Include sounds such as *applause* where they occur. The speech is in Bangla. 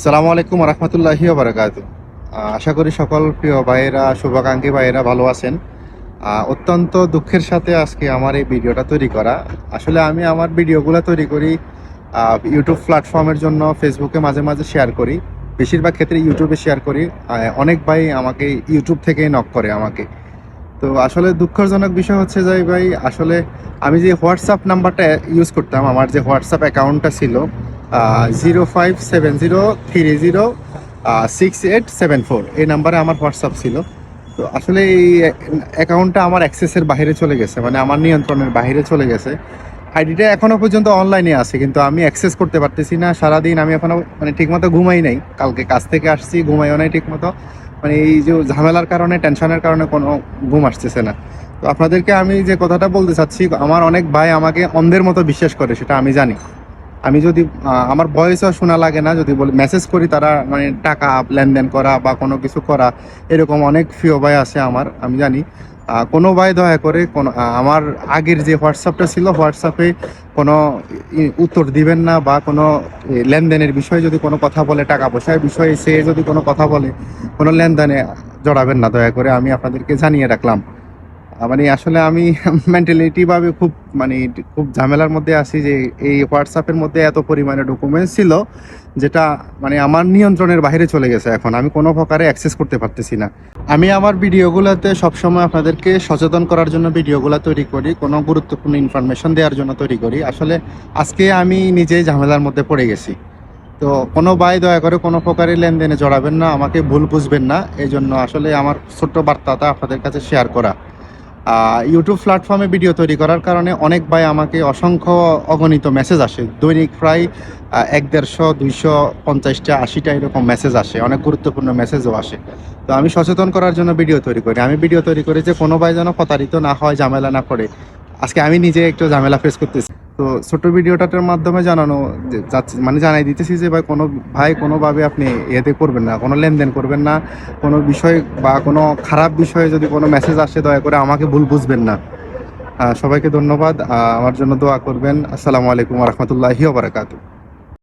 সালামু আলাইকুম রহমতুল্লাহি বারাকাত আশা করি সকল প্রিয় ভাইয়েরা, শুভাকাঙ্ক্ষী ভাইয়েরা ভালো আছেন। অত্যন্ত দুঃখের সাথে আজকে আমার এই ভিডিওটা তৈরি করা। আসলে আমি আমার ভিডিওগুলো তৈরি করি ইউটিউব প্ল্যাটফর্মের জন্য ফেসবুকে মাঝে মাঝে শেয়ার করি। বেশিরভাগ ক্ষেত্রে ইউটিউবে শেয়ার করি। অনেক ভাই আমাকে ইউটিউব থেকেই নক করে আমাকে। তো আসলে দুঃখজনক বিষয় হচ্ছে যে ভাই, আসলে আমি যে হোয়াটসঅ্যাপ নাম্বারটা ইউজ করতাম, আমার যে হোয়াটসঅ্যাপ অ্যাকাউন্টটা ছিল zero five seven zero three zero six eight seven four এই নাম্বারে আমার হোয়াটসঅ্যাপ ছিল। তো আসলে এই অ্যাকাউন্টটা আমার অ্যাক্সেসের বাইরে চলে গেছে মানে আমার নিয়ন্ত্রণের বাইরে চলে গেছে। আইডিটা এখনও পর্যন্ত অনলাইনে আছে, কিন্তু আমি অ্যাক্সেস করতে পারতেছি না। সারাদিন আমি এখনও মানে ঠিকমতো ঘুমাই নাই। কালকে কাজ থেকে আসছি, ঘুমাইও নাই ঠিকমতো। মানে এই যে ঝামেলার কারণে টেনশনের কারণে কোনো ঘুম আসতেছে না। তো আপনাদেরকে আমি যে কথাটা বলতে চাচ্ছি, আমার অনেক ভাই আমাকে অন্ধের মতো বিশ্বাস করে, সেটা আমি জানি। আমি যদি আমার ভয়েসও শোনা লাগে না, যদি বলি মেসেজ করি তারা মানে টাকা, লেনদেন করা বা কোনো কিছু করা, এরকম অনেক প্রিয় ভাই আছে আমার, আমি জানি। কোনো ভাই দয়া করে কোনো আমার আগের যে হোয়াটসঅ্যাপটা ছিল হোয়াটসঅ্যাপে কোনো উত্তর দিবেন না বা কোনো লেনদেনের বিষয়ে যদি কোনো কথা বলে, টাকা পয়সার বিষয়ে সে যদি কোনো কথা বলে, কোনো লেনদেনে জড়াবেন না, দয়া করে আমি আপনাদেরকে জানিয়ে রাখলাম। মানে আসলে আমি *laughs* মেন্টালিটি ভাবে খুব মানে খুব ঝামেলার মধ্যে আছি যে এই হোয়াটসঅ্যাপের মধ্যে এত পরিমাণে ডকুমেন্টস ছিল যেটা মানে আমার নিয়ন্ত্রণের বাইরে চলে গেছে এখন। আমি কোনো প্রকারে অ্যাক্সেস করতে পারতেছি না। আমি আমার ভিডিওগুলোতে সবসময় আপনাদেরকে সচেতন করার জন্য ভিডিওগুলো তৈরি করি, কোনো গুরুত্বপূর্ণ ইনফরমেশন দেওয়ার জন্য তৈরি করি। আসলে আজকে আমি নিজেই ঝামেলার মধ্যে পড়ে গেছি। তো কোনো ভাই দয়া করে কোনো প্রকারের লেনদেনে জড়াবেন না, আমাকে ভুল বুঝবেন না। এই জন্য আসলে আমার ছোট্ট বার্তাটা আপনাদের কাছে শেয়ার করা। ইউটিউব প্ল্যাটফর্মে ভিডিও তৈরি করার কারণে অনেক ভাই আমাকে অসংখ্য অগণিত মেসেজ আসে। দৈনিক প্রায় এক দেড়শো, দুইশো, পঞ্চাশটা, আশিটা এরকম মেসেজ আসে। অনেক গুরুত্বপূর্ণ মেসেজও আসে। তো আমি সচেতন করার জন্য ভিডিও তৈরি করি। আমি ভিডিও তৈরি করি যে কোনো ভাই যেন প্রতারিত না হয়, ঝামেলা না করে। আজকে আমি নিজে একটু ঝামেলা ফেস করতেছি। তো ছোট ভিডিওটার মাধ্যমে জানানো যাচ্ছে মানে জানাই দিতেছি যে ভাই, কোনো ভাই, কোনোভাবে আপনি ইয়েতে করবেন না, কোনো লেনদেন করবেন না। কোনো বিষয় বা কোনো খারাপ বিষয়ে যদি কোনো মেসেজ আসে, দয়া করে আমাকে ভুল বুঝবেন না। সবাইকে ধন্যবাদ। আমার জন্য দোয়া করবেন। আসসালামু আলাইকুম রহমতুল্লাহি বারাকাতু